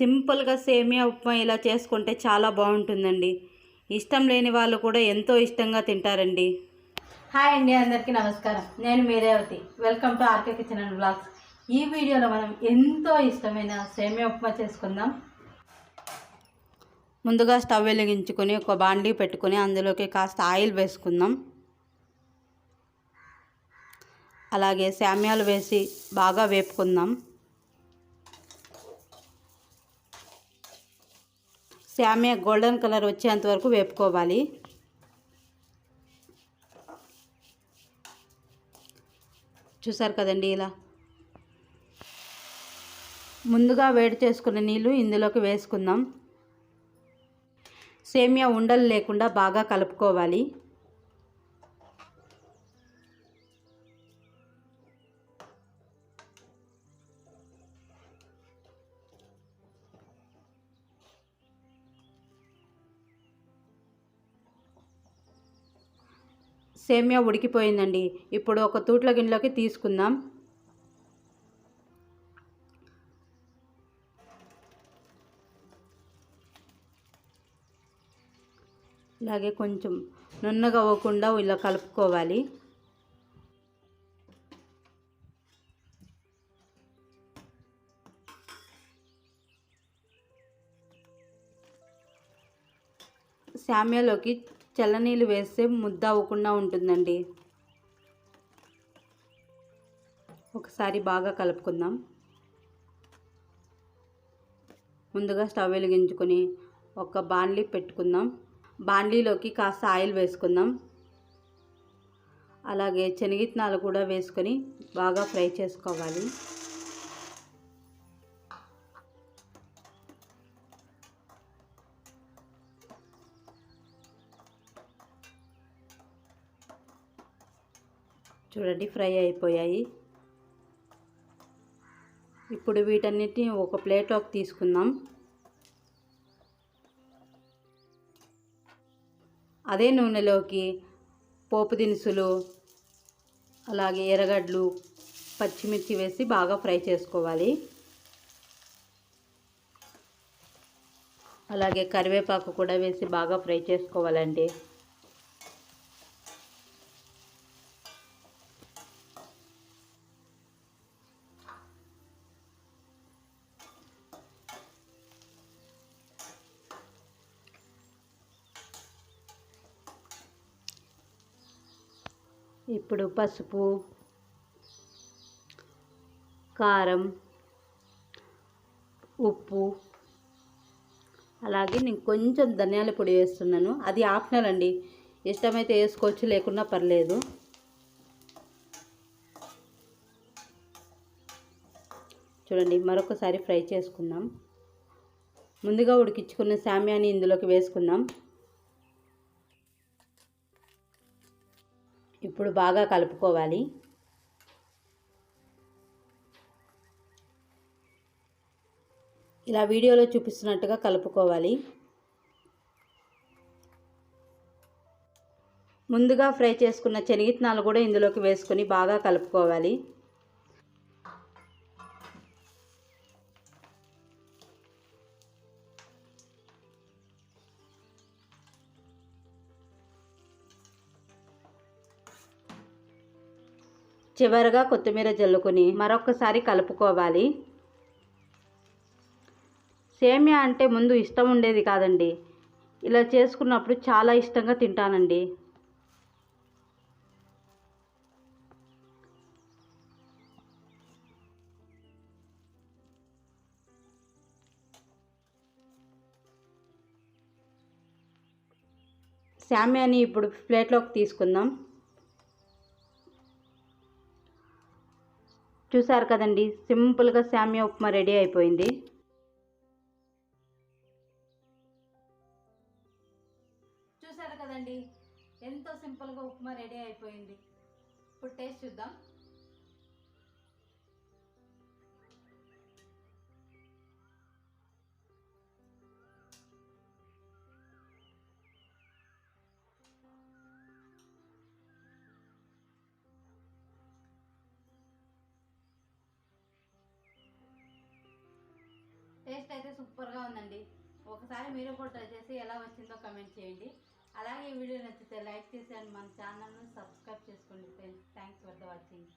సింపుల్గా సేమియా ఉప్మా ఇలా చేసుకుంటే చాలా బాగుంటుందండి. ఇష్టం లేని వాళ్ళు కూడా ఎంతో ఇష్టంగా తింటారండి. హాయ్ అండి అందరికీ నమస్కారం. నేను మీరేవతి. Welcome to RK kitchen and blogs. ఈ వీడియోలో మనం ఎంతో ఇష్టమైన సేమియా ఉప్మా చేసుకుందాం. ముందుగా స్టవ్ వెలిగించుకొని ఒక బాండీ పెట్టుకొని అందులోకి కాస్త ఆయిల్ వేసుకుందాం. అలాగే శామ్యాలు వేసి బాగా వేపుకుందాం. శామ్యా గోల్డెన్ కలర్ వచ్చేంత వరకు వేపుకోవాలి. చూసారు కదండి ఇలా. ముందుగా వేడి చేసుకున్న నీళ్ళు ఇందులోకి వేసుకుందాం. సేమియా ఉండలు లేకుండా బాగా కలుపుకోవాలి. సేమియా ఉడికిపోయిందండి. ఇప్పుడు ఒక తూట్ల గిన్నెలోకి తీసుకుందాం. ఇలాగే కొంచెం నున్నగా అవ్వకుండా ఇలా కలుపుకోవాలి. శామ్యాలోకి చల్లనీళ్ళు వేస్తే ముద్ద అవ్వకుండా ఉంటుందండి. ఒకసారి బాగా కలుపుకుందాం. ముందుగా స్టవ్ వెలిగించుకొని ఒక బాండ్లీ పెట్టుకుందాం. బాండ్లీలోకి కాస్త ఆయిల్ వేసుకుందాం. అలాగే శనగిత్నాలు కూడా వేసుకొని బాగా ఫ్రై చేసుకోవాలి. చూడండి ఫ్రై అయిపోయాయి. ఇప్పుడు వీటన్నిటిని ఒక ప్లేట్లోకి తీసుకుందాం. అదే నూనెలోకి పోపు దినుసులు అలాగే ఎర్రగడ్డలు పచ్చిమిర్చి వేసి బాగా ఫ్రై చేసుకోవాలి. అలాగే కరివేపాకు కూడా వేసి బాగా ఫ్రై చేసుకోవాలండి. ఇప్పుడు పసుపు కారం ఉప్పు అలాగే నేను కొంచెం ధనియాల పొడి వేస్తున్నాను. అది ఆప్షనల్ అండి. ఇష్టమైతే వేసుకోవచ్చు లేకున్నా పర్లేదు. చూడండి మరొకసారి ఫ్రై చేసుకుందాం. ముందుగా ఉడికించుకున్న శామ్యాన్ని ఇందులోకి వేసుకుందాం. ఇప్పుడు బాగా కలుపుకోవాలి. ఇలా వీడియోలో చూపిస్తున్నట్టుగా కలుపుకోవాలి. ముందుగా ఫ్రై చేసుకున్న శనగిత్తనాలు కూడా ఇందులోకి వేసుకొని బాగా కలుపుకోవాలి. చివరగా కొత్తిమీర జల్లుకొని మరొకసారి కలుపుకోవాలి. సేమియా అంటే ముందు ఇష్టం ఉండేది కాదండి. ఇలా చేసుకున్నప్పుడు చాలా ఇష్టంగా తింటానండి. శామ్యాని ఇప్పుడు ప్లేట్లోకి తీసుకుందాం. చూసారు కదండి. సింపుల్గా శామ్యా ఉప్మా రెడీ అయిపోయింది. చూసారు కదండి. ఎంతో సింపుల్గా ఉప్మా రెడీ అయిపోయింది. ఇప్పుడు టేస్ట్ చూద్దాం. సూపర్గా ఉందండి. ఒకసారి మీరు కూడా ట్రై చేసి ఎలా వచ్చిందో కమెంట్ చేయండి. అలాగే ఈ వీడియో నచ్చితే లైక్ చేసి అండ్ మన ఛానల్ను సబ్స్క్రైబ్ చేసుకోండి friends thanks for the watching